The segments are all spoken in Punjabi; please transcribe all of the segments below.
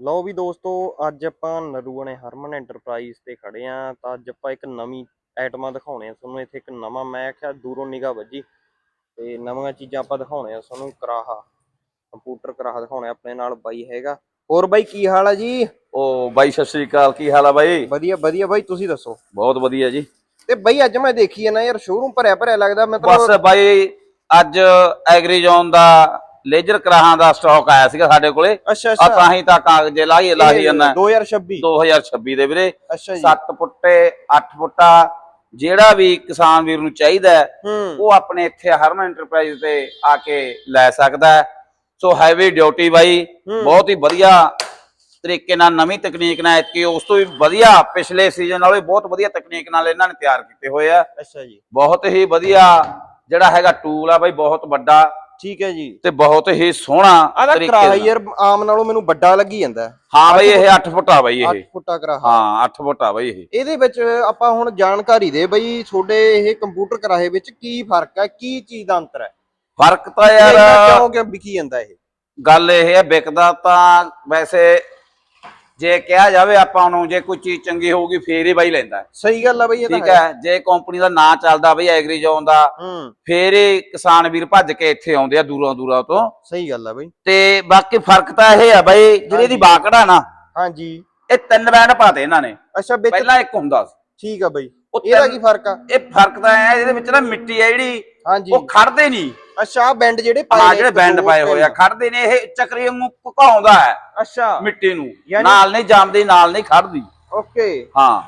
ਲਓ ਵੀ ਦੋਸਤੋ ਅੱਜ ਆਪਾਂ ਨਰੂਆਣੇ ਹਰਮਨ ਐਂਟਰਪ੍ਰਾਈਜ਼ ਤੇ ਖੜੇ ਆ ਤਾਂ ਅੱਜ ਆਪਾਂ ਇੱਕ ਨਵੀਂ ਆਈਟਮਾਂ ਦਿਖਾਉਣੇ ਆ ਤੁਹਾਨੂੰ। ਇੱਥੇ ਇੱਕ ਨਵਾਂ ਮੈਂ ਆਖਿਆ ਦੂਰੋਂ ਨਿਗਾਹ ਵੱਜੀ ਤੇ ਨਵੀਆਂ ਚੀਜ਼ਾਂ ਆਪਾਂ ਦਿਖਾਉਣੇ ਆ ਤੁਹਾਨੂੰ। ਕਰਾਹਾ ਕੰਪਿਊਟਰ ਕਰਾਹਾ ਦਿਖਾਉਣੇ ਆਪਣੇ ਨਾਲ ਬਾਈ ਹੈਗਾ। ਹੋਰ ਬਾਈ ਕੀ ਹਾਲ ਆ ਜੀ? ਓ ਬਾਈ ਸਤਿ ਸ੍ਰੀ ਅਕਾਲ ਕੀ ਹਾਲ ਆ ਬਾਈ? ਵਧੀਆ ਵਧੀਆ ਬਾਈ ਤੁਸੀਂ ਦੱਸੋ? ਬਹੁਤ ਵਧੀਆ ਜੀ। ਤੇ ਬਾਈ ਅੱਜ ਮੈਂ ਦੇਖੀ ਆ ਨਾ ਯਾਰ ਸ਼ੋਰੂਮ ਭਰਿਆ ਭਰਿਆ ਲੱਗਦਾ ਬਸ ਮਤਲਬ ਬਾਈ ਅੱਜ ਐਗਰੀਜ਼ੋਨ ਦਾ ਲੇਜਰ ਕਰਾਹਾਂ ਦਾ ਸਟਾਕ ਆਇਆ ਸੀਗਾ ਸਾਡੇ ਕੋਲੇ। ਅੱਛਾ ਆ ਤਾਂ ਹੀ ਤਾਂ ਕਾਗਜ਼ੇ ਲਾਈ ਲਾਹੀ ਜਾਂਦਾ। 2026 2026 ਦੇ ਵੀਰੇ। ਅੱਛਾ ਜੀ। 7 ਫੁੱਟੇ 8 ਫੁੱਟਾ ਜਿਹੜਾ ਵੀ ਕਿਸਾਨ ਵੀਰ ਨੂੰ ਚਾਹੀਦਾ ਉਹ ਆਪਣੇ ਇੱਥੇ ਹਰਮਨ ਐਂਟਰਪ੍ਰਾਈਜ਼ ਤੇ ਆ ਕੇ ਲੈ ਸਕਦਾ। ਸੋ ਹੈਵੀ ਡਿਊਟੀ ਬਾਈ। ਬਹੁਤ ਹੀ ਵਧੀਆ ਤਰੀਕੇ ਨਾਲ ਨਵੀਂ ਤਕਨੀਕ ਨਾਲ ਐਤਕੀ ਉਸ ਤੋਂ ਵੀ ਵਧੀਆ ਪਿਛਲੇ ਸੀਜ਼ਨ ਨਾਲੋਂ ਬਹੁਤ ਵਧੀਆ ਤਕਨੀਕ ਨਾਲ ਇਹਨਾਂ ਨੇ ਤਿਆਰ ਕੀਤੇ ਹੋਏ ਆ। ਅੱਛਾ ਜੀ। ਬਹੁਤ ਹੀ ਵਧੀਆ ਜਿਹੜਾ ਹੈਗਾ ਟੂਲ ਆ ਬਾਈ ਬਹੁਤ ਵੱਡਾ। ਠੀਕ ਹੈ ਜੀ। ਤੇ ਬਹੁਤ ਹੀ ਸੋਹਣਾ ਆਦਾ ਤਰੀਕੇ ਨਾਲ। ਯਾਰ ਆਮ ਨਾਲੋਂ ਮੈਨੂੰ ਵੱਡਾ ਲੱਗੀ ਜਾਂਦਾ। ਹਾਂ ਬਾਈ ਇਹ 8 ਫੁੱਟ ਆ ਬਾਈ 8 ਇਹ ਫੁੱਟਾ ਕਰਾਹਾ। ਹਾਂ 8 ਫੁੱਟ ਆ ਬਾਈ ਇਹ। ਇਹਦੇ ਵਿੱਚ ਆਪਾਂ ਹੁਣ ਜਾਣਕਾਰੀ ਦੇ ਬਈ ਤੁਹਾਡੇ ਇਹ ਕੰਪਿਊਟਰ ਕਰਾਹੇ ਵਿੱਚ ਕੀ ਫ਼ਰਕ ਹੈ ਕੀ ਚੀਜ਼ ਦਾ ਅੰਤਰ ਹੈ? ਫ਼ਰਕ ਤਾਂ ਯਾਰ ਯਾਰ ਕਿਉਂ ਕਿ ਵਿਕੀ ਜਾਂਦਾ ਇਹ? ਗੱਲ ਇਹ ਹੈ ਵਿਕਦਾ ਤਾਂ ਵੈਸੇ ਜੇ ਕਿਹਾ ਜਾਵੇ ਆਪਾਂ ਨੂੰ ਜੇ ਕੋਈ ਚੀਜ਼ ਚੰਗੀ ਹੋਊਗੀ ਫੇਰ ਹੀ ਬਾਈ ਲੈਂਦਾ। ਹੈ। ਸਹੀ ਗੱਲ ਆ ਬਈ ਇਹ ਤਾਂ ਠੀਕ ਹੈ। ਜੇ ਕੰਪਨੀ ਦਾ ਨਾਂ ਚੱਲਦਾ ਬਈ ਐਗਰੀ ਜ਼ੋਨ ਦਾ ਹੂੰ। ਫੇਰ ਹੀ ਕਿਸਾਨ ਵੀਰ ਭੱਜ ਕੇ ਇੱਥੇ ਆਉਂਦੇ ਆ ਦੂਰੋਂ ਦੂਰਾਂ ਤੋਂ। ਸਹੀ ਗੱਲ ਆ ਬਈ। ਤੇ ਬਾਕੀ ਫ਼ਰਕ ਤਾਂ ਇਹ ਆ ਬਈ ਜਿਹੜੀ ਦੀ ਬਾਕੜਾ ਨਾ ਹਾਂਜੀ। ਇਹ ਤਿੰਨ ਬੈਂਡ ਪਾਤੇ ਇਹਨਾਂ ਨੇ। ਅੱਛਾ ਵਿੱਚ ਪਹਿਲਾਂ ਇੱਕ ਹੁੰਦਾ ਸੀ। ਠੀਕ ਆ ਬਈ। ਇਹਦਾ ਕੀ ਫ਼ਰਕ ਆ? ਇਹ ਫ਼ਰਕ ਤਾਂ ਇਹ ਆ ਇਹਦੇ ਵਿੱਚ ਨਾ ਮਿੱਟੀ ਆ ਜਿਹੜੀ ਹਾਂਜੀ। ਉਹ ਖੜਦੇ ਨਹੀਂ। ਅੱਛਾ ਬੈਂਡ ਜਿਹੜੇ ਪਾਏ ਨੇ, ਜਿਹੜੇ ਬੈਂਡ ਪਾਏ ਹੋਏ ਆ। ਖੜਦੇ ਨੇ ਇਹ ਚੱਕਰੀ ਵਾਂਗੂ ਭੁਕਾਉਂਦਾ ਹੈ ਅੱਛਾ। ਮਿੱਟੀ ਨੂੰ। ਨਾਲ ਨਹੀਂ ਜੰਮਦੀ ਨਾਲ ਨਹੀਂ ਖੜਦੀ ਓਕੇ। ਹਾਂ।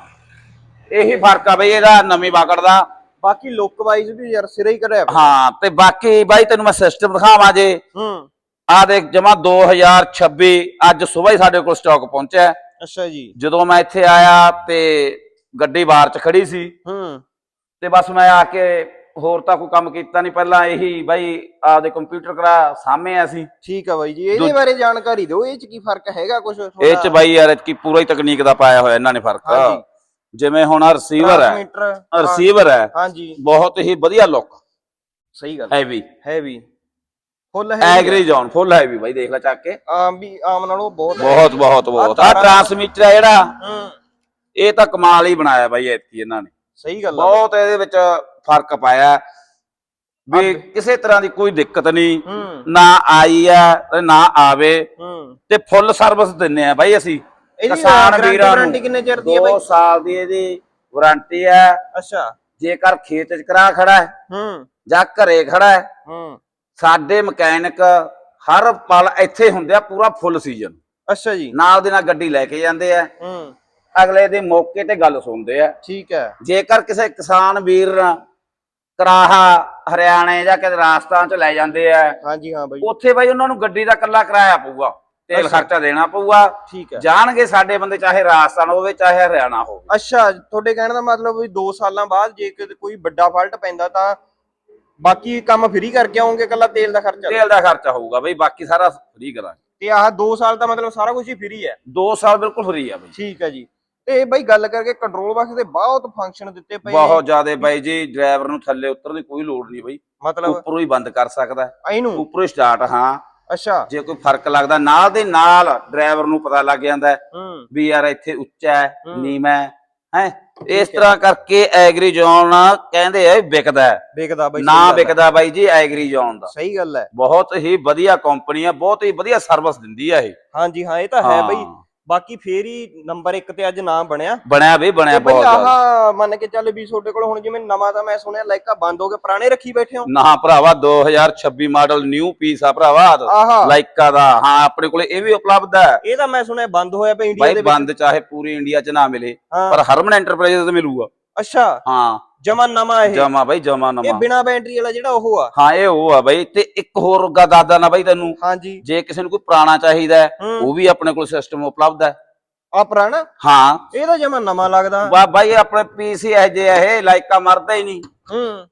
ਇਹੀ ਫ਼ਰਕ ਆ ਬਈ ਇਹਦਾ ਨਵੀਂ ਬਾਕੜ ਦਾ। ਬਾਕੀ ਲੁੱਕ ਵਾਈਜ਼ ਵੀ ਯਾਰ ਸਿਰੇ ਹੀ ਕਰਿਆ। ਹਾਂ ਤੇ ਬਾਕੀ ਬਾਈ ਤੈਨੂੰ ਮੈਂ ਸਿਸਟਮ ਦਿਖਾਵਾਂ ਜੇ। ਹੂੰ। ਆ ਦੇਖ ਜਮਾ 2026 ਅੱਜ ਸਵੇਰ ਹੀ ਸਾਡੇ ਕੋਲ ਸਟਾਕ ਪਹੁੰਚਿਆ। ਅੱਛਾ ਜੀ। ਜਦੋਂ ਮੈਂ ਇੱਥੇ ਆਇਆ ਤੇ ਗੱਡੀ ਬਾਹਰ ਚ ਖੜੀ ਸੀ। ਹੂੰ। ਤੇ ਬਸ ਮੈਂ ਆ ਕੇ ਹੋਰ ਤਾਂ ਕੋਈ ਕੰਮ ਕੀਤਾ ਨਹੀਂ ਪਹਿਲਾਂ ਇਹੀ ਬਾਈ ਆਪਦੇ ਕੰਪਿਊਟਰ ਕਰਾ ਸਾਹਮਣੇ ਆ ਸੀ ਠੀਕ ਆ ਬਾਈ ਜੀ ਇਹਦੇ ਬਾਰੇ ਜਾਣਕਾਰੀ ਦਿਓ ਇਹ ਚ ਕੀ ਫ਼ਰਕ ਹੈਗਾ ਕੁਝ ਇਹ ਚ ਬਾਈ ਯਾਰ ਕੀ ਪੂਰਾ ਹੀ ਤਕਨੀਕ ਦਾ ਪਾਇਆ ਹੋਇਆ ਇਹਨਾਂ ਨੇ ਫ਼ਰਕ। ਜਿਵੇਂ ਹੁਣ ਰਿਸੀਵਰ ਹੈ। ਰਿਸੀਵਰ ਹੈ। ਹਾਂਜੀ। ਬਹੁਤ ਹੀ ਵਧੀਆ ਲੁੱਕ ਸਹੀ ਗੱਲ। ਹੈਵੀ ਹੈਵੀ ਫੁੱਲ ਹੈ। ਐਗਰੀ ਜ਼ੋਨ ਫੁੱਲ ਹੈਵੀ ਬਾਈ ਦੇਖ ਲੈ ਚੱਕ ਕੇ। ਆਮ ਵੀ ਆਮ ਨਾਲੋਂ ਬਹੁਤ ਹੈ। ਬਹੁਤ ਬਹੁਤ ਬਹੁਤ। ਆ ਤਾਰਾਂ- ਟਰਾਂਸਮਿਟਰ ਹੈ ਜਿਹੜਾ। ਹੂੰ। ਇਹ ਤਾਂ ਕਮਾਲ ਹੀ ਬਣਾਇਆ ਬਾਈ ਐਤਕੀ ਇਹਨਾਂ ਨੇ। ਸਹੀ ਗੱਲ ਆ। ਬਹੁਤ ਇਹਦੇ ਵਿੱਚ ਫ਼ਰਕ ਪਾਇਆ। ਵੀ ਕਿਸੇ ਤਰ੍ਹਾਂ ਦੀ ਕੋਈ ਦਿੱਕਤ ਨਹੀਂ। ਨਾ ਆਈ ਆ ਤੇ ਨਾ ਆਵੇ। ਤੇ ਫੁੱਲ ਸਰਵਿਸ ਦਿੰਨੇ ਆ ਬਾਈ ਅਸੀਂ। ਕਿਸਾਨ ਵੀਰਾਂ ਨੂੰ ਕਿੰਨੇ ਚਿਰ ਦੀ ਹੈ 2 ਬਾਈ ਸਾਲ ਦੀ ਇਹਦੀ ਵਾਰੰਟੀ ਹੈ ਅੱਛਾ। ਜੇਕਰ ਖੇਤ 'ਚ ਕਰਾ ਖੜਾ ਹੈ ਹੂੰ। ਜਾਂ ਘਰੇ ਖੜਾ ਹੈ ਹੂੰ। ਸਾਡੇ ਮਕੈਨਿਕ ਹਰ ਪਲ ਇੱਥੇ ਹੁੰਦੇ ਆ ਪੂਰਾ ਫੁੱਲ ਸੀਜ਼ਨ। ਅੱਛਾ ਜੀ। ਨਾਲ ਦੇ ਨਾਲ ਗੱਡੀ ਲੈ ਕੇ ਜਾਂਦੇ ਆ। ਹੂੰ। ਅਗਲੇ ਦੇ ਮੌਕੇ ਤੇ ਗੱਲ ਸੁਣਦੇ ਆ। ਠੀਕ ਹੈ। ਜੇਕਰ ਕਿਸੇ ਕਿਸਾਨ ਵੀਰ ਕਰਾਹਾ ਹਰਿਆਣੇ ਜਾਂ ਕਿਤੇ ਰਾਜਸਥਾਨ ਚ ਲੈ ਜਾਂਦੇ ਆ। ਹਾਂਜੀ ਹਾਂ ਬਾਈ। ਉੱਥੇ ਬਾਈ ਉਹਨਾਂ ਨੂੰ ਗੱਡੀ ਦਾ ਇਕੱਲਾ ਕਿਰਾਇਆ ਪਊਗਾ। ਤੇਲ। ਖਰਚਾ ਦੇਣਾ ਪਊਗਾ। ਠੀਕ ਹੈ। ਜਾਣਗੇ ਸਾਡੇ ਬੰਦੇ ਚਾਹੇ ਰਾਜਸਥਾਨ ਹੋਵੇ ਚਾਹੇ ਹਰਿਆਣਾ ਹੋਵੇ। ਅੱਛਾ ਤੁਹਾਡੇ ਕਹਿਣ ਦਾ ਮਤਲਬ ਵੀ 2 ਸਾਲਾਂ ਬਾਅਦ ਜੇ ਕੋਈ ਵੱਡਾ ਫਾਲਟ ਪੈਂਦਾ ਤਾਂ ਬਾਕੀ ਕੰਮ ਫ੍ਰੀ ਕਰਕੇ ਆਉਂਗੇ ਕੱਲਾ ਤੇਲ ਦਾ ਖਰਚਾ? ਤੇਲ ਦਾ ਖਰਚਾ ਹੋਊਗਾ ਬਈ ਬਾਕੀ ਸਾਰਾ ਫ੍ਰੀ ਕਰਾਂਗੇ। ਤੇ ਆਹ 2 ਸਾਲ ਦਾ ਮਤਲਬ ਸਾਰਾ ਕੁਝ ਹੀ ਫ੍ਰੀ ਹੈ? 2 ਸਾਲ ਬਿਲਕੁਲ ਫ੍ਰੀ ਆ ਬਈ। ਠੀਕ ਹੈ ਜੀ। ਤੇ ਬਈ ਗੱਲ ਕਰਕੇ ਕੰਟਰੋਲ ਬਾਕਸ ਦੇ ਬਹੁਤ ਫੰਕਸ਼ਨ ਦਿੱਤੇ ਪਏ ਨੇ। ਬਹੁਤ ਜ਼ਿਆਦਾ ਬਾਈ ਜੀ ਡਰਾਈਵਰ ਨੂੰ ਥੱਲੇ ਉਤਰਨ ਦੀ ਕੋਈ ਲੋੜ ਨਹੀਂ ਬਈ ਮਤਲਬ ਉੱਪਰੋਂ ਹੀ ਬੰਦ ਕਰ ਸਕਦਾ ਹੈ। ਇਹਨੂੰ ਉੱਪਰੋਂ ਸਟਾਰਟ ਹਾਂ ਅੱਛਾ ਜੇ ਕੋਈ ਫ਼ਰਕ ਲੱਗਦਾ ਨਾਲ ਦੇ ਨਾਲ ਡਰਾਈਵਰ ਨੂੰ ਪਤਾ ਲੱਗ ਜਾਂਦਾ ਵੀ ਯਾਰ ਇੱਥੇ ਉੱਚਾ ਹੈ। ਨੀਵਾਂ ਹੈ ਹੈਂ। ਇਸ ਤਰ੍ਹਾਂ ਕਰਕੇ ਐਗਰੀ ਜ਼ੋਨ ਕਹਿੰਦੇ ਆ ਵਿਕਦਾ ਹੈ ਵਿਕਦਾ ਬਈ ਨਾ। ਵਿਕਦਾ ਬਾਈ ਜੀ ਐਗਰੀ ਜ਼ੋਨ ਦਾ ਸਹੀ ਗੱਲ ਹੈ ਬਹੁਤ ਹੀ ਵਧੀਆ ਕੰਪਨੀ ਆ ਬਹੁਤ ਹੀ ਵਧੀਆ ਸਰਵਿਸ ਦਿੰਦੀ ਆ ਇਹ ਹਾਂਜੀ ਹਾਂ ਇਹ ਤਾਂ ਹੈ ਬਈ। ਬਾਕੀ ਫੇਰ ਹੀ ਨੰਬਰ 1 ਤੇ ਅੱਜ ਨਾਮ ਬਣਿਆ। ਬਣਿਆ ਵੀ ਬਣਿਆ ਬਈ ਬਹੁਤ ਜ਼ਿਆਦਾ। ਆਹ ਮੰਨ ਕੇ ਚੱਲ ਵੀ ਤੁਹਾਡੇ ਕੋਲ ਹੁਣ ਜਿਵੇਂ ਨਵਾਂ ਤਾਂ ਮੈਂ ਸੁਣਿਆ ਲਾਈਕਾ ਬੰਦ ਹੋ ਗਏ ਪੁਰਾਣੇ ਰੱਖੀ ਬੈਠੇ ਹੋ। ਨਾ ਭਰਾਵਾ 2026 ਮਾਡਲ ਨਿਊ ਪੀਸ ਆ ਭਰਾਵਾ। ਆਹਾ। ਲਾਈਕਾ ਦਾ। ਹਾਂ ਆਪਣੇ ਕੋਲੇ ਇਹ ਵੀ ਉਪਲਬਧ ਹੈ। ਇਹ ਤਾਂ ਮੈਂ ਸੁਣਿਆ ਬੰਦ ਹੋਇਆ ਪਿਆ ਇੰਡੀਆ ਦੇ ਬਾਈ ਵਿੱਚ। ਬੰਦ ਚਾਹੇ ਪੂਰੀ ਇੰਡੀਆ 'ਚ ਨਾ ਮਿਲੇ ਹਾਂ। ਪਰ ਹਰਮਨ ਐਂਟਰਪ੍ਰਾਈਜ਼ ਤੇ ਮਿਲੂਗਾ। ਅੱਛਾ। ਹਾਂ। ਜਮਾ ਨਵਾਂ ਇਹ। ਜਮਾ ਬਾਈ ਜਮਾ ਇਹ ਬਿਨਾ ਬੈਟਰੀ ਵਾਲਾ ਜਿਹੜਾ ਉਹ ਆ। ਹਾਂ ਇਹ ਉਹ ਆ ਬਾਈ। ਤੇ ਇੱਕ ਹੋਰ ਗਾ ਦਾਦਾ ਨਾ ਬਾਈ ਤੈਨੂੰ। ਹਾਂਜੀ। ਜੇ ਕਿਸੇ ਨੂੰ ਕੋਈ ਪੁਰਾਣਾ ਚਾਹੀਦਾ ਹੈ, ਹੂੰ। ਉਹ ਵੀ ਆਪਣੇ ਕੋਲ ਸਿਸਟਮ ਉਪਲਬਧ ਹੈ। ਆ ਪੁਰਾਣਾ? ਹਾਂ। ਇਹ ਤਾਂ ਜਮਾ ਨਵਾਂ ਲੱਗਦਾ। ਬਾ ਬਾਈ ਆਪਣੇ ਪੀਸੀ ਇਹ ਜੇ ਇਹ ਲਾਇਕਾ ਮਰਦਾ ਹੀ ਨਹੀਂ। ਹੂੰ।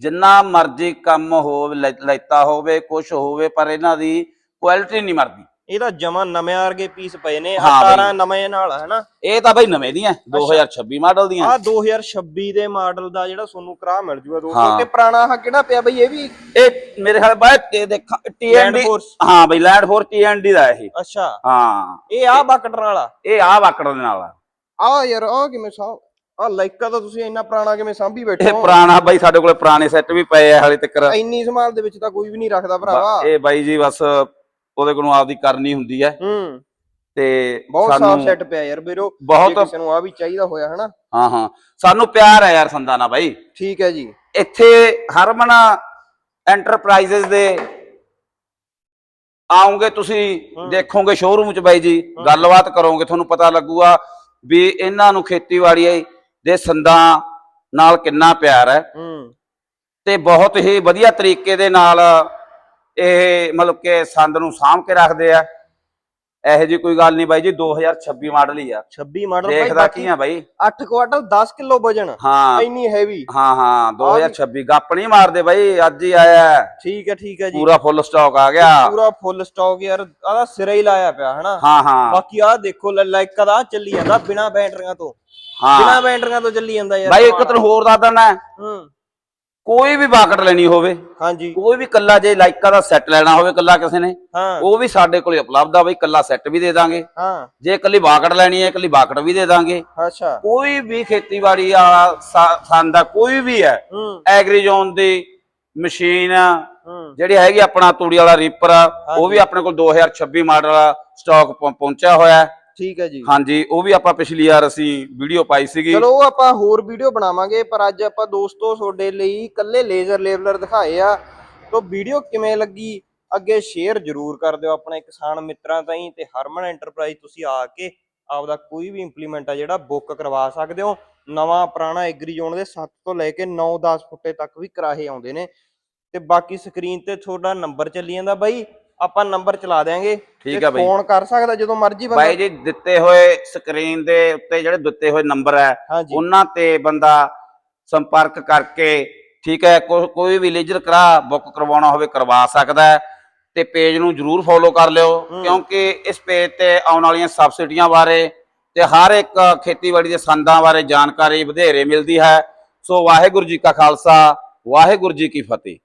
ਜਿੰਨਾ ਮਰਜ਼ੀ ਕੰਮ ਹੋਵੇ ਲੈ- ਲੈਤਾ ਹੋਵੇ ਕੁਝ ਹੋਵੇ ਪਰ ਇਹਨਾਂ ਦੀ ਕੁਆਲਿਟੀ ਨਹੀਂ ਮਰਦੀ। ਇਹ ਤਾਂ ਜਮਾ ਨਵੇਂ ਵਰਗੇ ਪੀਸ ਪਏ ਨੇ ਹਾਂ ਬਈ। 18 ਨਵੇਂ ਨਾਲ ਹਨਾ? ਇਹ ਤਾਂ ਬਈ ਨਵੇਂ ਦੀਆਂ 2026 ਮਾਡਲ ਦੀਆਂ। ਆ 2026 ਦੇ ਮਾਡਲ ਦਾ ਜਿਹੜਾ ਤੁਹਾਨੂੰ ਕਰਾ ਮਿਲ ਜੂਗਾ ਦੋਸਤੋ ਹਾਂ। ਤੇ ਪੁਰਾਣਾ ਆਹ ਕਿਹੜਾ ਪਿਆ ਬਈ ਇਹ ਵੀ? ਇਹ ਮੇਰੇ ਖਿਆਲ ਬਾਅਦ ਇਹ ਦੇਖਾਂ Force। ਹਾਂ ਬਈ ਲੈਂਡ ਫੋਰ TND ਦਾ ਇਹ। ਅੱਛਾ। ਹਾਂ। ਇਹ ਆ ਬਾਕਟਰ ਵਾਲਾ ਇਹ ਆ ਵਾਕੜ ਦੇ ਨਾਲ ਆ। ਆ ਯਾਰ ਆ ਕਿਵੇਂ ਸਾਂ ਆ ਲਾਈਕਾ ਤਾਂ ਤੁਸੀਂ ਇੰਨਾ ਪੁਰਾਣਾ ਕਿਵੇਂ ਸਾਂਭੀ ਬੈਠੇ ਇਹ ਹੋ? ਪੁਰਾਣਾ ਬਾਈ ਸਾਡੇ ਕੋਲੇ ਪੁਰਾਣੇ ਸੈੱਟ ਵੀ ਪਏ ਆ ਹਾਲੇ ਤੱਕ ਇੰਨੀ ਸੰਭਾਲ ਦੇ ਵਿੱਚ ਤਾਂ ਕੋਈ ਵੀ ਨਹੀਂ ਰੱਖਦਾ ਭਰਾਵਾ। ਇਹ ਬਾਈ ਜੀ ਬਸ ਉਹਦੇ ਕੋਲੋਂ ਆਪਦੀ ਕਰਨੀ ਹੁੰਦੀ ਹੈ। ਹੂੰ। ਤੇ ਬਹੁਤ ਸਾਫ਼ ਸੈੱਟ ਪਿਆ ਯਾਰ ਵੀਰੋ। ਬਹੁਤ ਕਿਸੇ ਨੂੰ ਆ ਵੀ ਚਾਹੀਦਾ ਹੋਇਆ ਹਨਾ? ਹਾਂ ਹਾਂ। ਸਾਨੂੰ ਪਿਆਰ ਹੈ ਯਾਰ ਸੰਦਾ ਨਾਲ ਬਾਈ। ਠੀਕ ਹੈ ਜੀ। ਇੱਥੇ ਹਰਮਨ ਐਂਟਰਪ੍ਰਾਈਜ਼ਸ ਦੇ ਆਉਂਗੇ ਤੁਸੀਂ। ਦੇਖੋਗੇ ਸ਼ੋਰੂਮ ਚ ਬਾਈ ਜੀ ਗੱਲਬਾਤ ਕਰੋਗੇ ਤੁਹਾਨੂੰ ਪਤਾ ਲੱਗੂਗਾ ਵੀ ਇਹਨਾਂ ਨੂੰ ਖੇਤੀਬਾੜੀ ਦੇ ਸੰਦਾਂ ਨਾਲ ਕਿੰਨਾ ਪਿਆਰ ਹੂੰ। ਤੇ ਬਹੁਤ ਹੀ ਵਧੀਆ ਤਰੀਕੇ ਦੇ ਨਾਲ ਇਹ ਮਤਲਬ ਕਿ ਸੰਦ ਨੂੰ ਸਾਂਭ ਕੇ ਰੱਖਦੇ ਆ। ਇਹੋ ਜੀ ਕੋਈ ਗੱਲ ਨਹੀਂ ਬਾਈ ਜੀ 2026 ਮਾਡਲ ਹੀ ਆ। 26 ਮਾਡਲ ਦੇਖਦਾ ਕੀ ਆ ਬਾਈ? 8 ਕੁਆਟਲ 10 ਕਿਲੋ ਵਜਨ ਹਾਂ। ਇੰਨੀ ਹੈਵੀ ਹਾਂ ਹਾਂ 2026 ਗੱਪ ਨਹੀਂ ਮਾਰਦੇ ਬਾਈ ਅੱਜ ਹੀ ਆਇਆ। ਠੀਕ ਹੈ ਠੀਕ ਹੈ ਜੀ। ਪੂਰਾ ਫੁੱਲ ਸਟਾਕ ਆ ਗਿਆ। ਪੂਰਾ ਫੁੱਲ ਸਟਾਕ ਯਾਰ ਆਦਾ ਸਿਰਾ ਹੀ ਲਾਇਆ ਪਿਆ ਹਨਾ? ਹਾਂ ਹਾਂ। ਬਾਕੀ ਆਹ ਦੇਖੋ ਲਾਈਕ ਦਾ ਚੱਲੀ ਜਾਂਦਾ ਬਿਨਾ ਬੈਟਰੀਆਂ ਤੋਂ। ਹਾਂ। ਬਿਨਾ ਬੈਟਰੀਆਂ ਤੋਂ ਚੱਲੀ ਜਾਂਦਾ ਯਾਰ। ਬਾਈ ਇੱਕ ਤੈਨੂੰ ਹੋਰ ਦੱਸ ਦਿੰਦਾ। ਹੂੰ। ਕੋਈ ਵੀ ਬਾਕਟ ਲੈਣੀ ਹੋਵੇ ਹਾਂਜੀ। ਕੋਈ ਵੀ ਕੱਲਾ ਜੇ ਲਾਈਕਾ ਦਾ ਸੈੱਟ ਲੈਣਾ ਹੋਵੇ ਕੱਲਾ ਕਿਸੇ ਨੇ ਹਾਂ। ਉਹ ਵੀ ਸਾਡੇ ਕੋਲ ਉਪਲਬਧ ਆ ਬਾਈ ਕੱਲਾ ਸੈੱਟ ਵੀ ਦੇ ਦਾਂਗੇ। ਹਾਂ। ਜੇ ਕੱਲੀ ਬਾਕਟ ਲੈਣੀ ਹੈ ਕੱਲੀ ਬਾਕਟ ਵੀ ਦੇ ਦਾਂਗੇ। ਅੱਛਾ। ਕੋਈ ਵੀ ਖੇਤੀਬਾੜੀ ਆ ਸੰਦ ਦਾ ਕੋਈ ਵੀ ਹੈ ਐਗਰੀ ਜ਼ੋਨ ਦੀ ਮਸ਼ੀਨ ਜਿਹੜੀ ਹੈਗੀ ਆਪਣਾ ਤੂੜੀ ਵਾਲਾ ਰੀਪਰ ਉਹ ਵੀ ਆਪਣੇ ਕੋਲ 2026 ਮਾਡਲ ਸਟਾਕ ਪਹੁੰਚਿਆ ਹੋਇਆ ਹੈ। ਠੀਕ ਹੈ ਜੀ। ਹਾਂਜੀ ਉਹ ਵੀ ਆਪਾਂ ਪਿਛਲੀ ਵਾਰ ਅਸੀਂ ਵੀਡੀਓ ਪਾਈ ਸੀਗੀ। ਚਲੋ ਉਹ ਆਪਾਂ ਹੋਰ ਵੀਡੀਓ ਬਣਾਵਾਂਗੇ ਪਰ ਅੱਜ ਆਪਾਂ ਦੋਸਤੋ ਤੁਹਾਡੇ ਲਈ ਕੱਲੇ ਲੇਜ਼ਰ ਲੇਬਲਰ ਦਿਖਾਏ ਆ। ਤੋਂ ਵੀਡੀਓ ਕਿਵੇਂ ਲੱਗੀ ਅੱਗੇ ਸ਼ੇਅਰ ਜ਼ਰੂਰ ਕਰ ਦਿਓ ਆਪਣੇ ਕਿਸਾਨ ਮਿੱਤਰਾਂ ਤਾਈਂ ਤੇ ਹਰਮਨ ਐਂਟਰਪ੍ਰਾਈਜ਼ ਤੁਸੀਂ ਆ ਕੇ ਆਪਦਾ ਕੋਈ ਵੀ ਇੰਪਲੀਮੈਂਟ ਆ ਜਿਹੜਾ ਬੁੱਕ ਕਰਵਾ ਸਕਦੇ ਹੋ। ਨਵਾਂ ਪੁਰਾਣਾ ਐਗਰੀ ਜ਼ੋਨ ਦੇ 7 ਤੋਂ ਲੈ ਕੇ 9-10 ਫੁੱਟੇ ਤੱਕ ਵੀ ਕਰਾਹੇ ਆਉਂਦੇ ਨੇ। ਤੇ ਬਾਕੀ ਸਕਰੀਨ ਤੇ ਤੁਹਾਡਾ ਨੰਬਰ ਚੱਲੀ ਜਾਂਦਾ ਬਾਈ। ਆਪਾਂ ਨੰਬਰ ਚਲਾ ਦਿਆਂਗੇ ਠੀਕ ਆ ਬਾਈ। ਫੋਨ ਕਰ ਸਕਦਾ ਜਦੋਂ ਮਰਜ਼ੀ ਬੰਦਾ ਬਾਈ ਜੀ ਦਿੱਤੇ ਹੋਏ ਸਕਰੀਨ ਦੇ ਉੱਤੇ ਜਿਹੜੇ ਦਿੱਤੇ ਹੋਏ ਨੰਬਰ ਹੈ ਉਹਨਾਂ ਤੇ ਬੰਦਾ ਸੰਪਰਕ ਕਰਕੇ ਠੀਕ ਹੈ ਕੋਈ ਵੀ ਲੇਜਰ ਕਰਾ ਬੁੱਕ ਕਰਵਾਉਣਾ ਹੋਵੇ ਕਰਵਾ ਸਕਦਾ ਹੈ ਤੇ ਪੇਜ ਨੂੰ ਜਰੂਰ ਫੋਲੋ ਕਰ ਲਿਓ। ਕਿਉਂਕਿ ਇਸ ਪੇਜ ਤੇ ਆਉਣ ਵਾਲੀਆਂ ਸਬਸਿਡੀਆਂ ਬਾਰੇ ਤੇ ਹਰ ਇੱਕ ਖੇਤੀਬਾੜੀ ਦੇ ਸੰਦਾਂ ਬਾਰੇ ਜਾਣਕਾਰੀ ਵਧੇਰੇ ਮਿਲਦੀ ਹੈ ਸੋ ਵਾਹਿਗੁਰੂ ਜੀ ਕਾ ਖਾਲਸਾ ਵਾਹਿਗੁਰੂ ਜੀ ਕੀ ਫਤਿਹ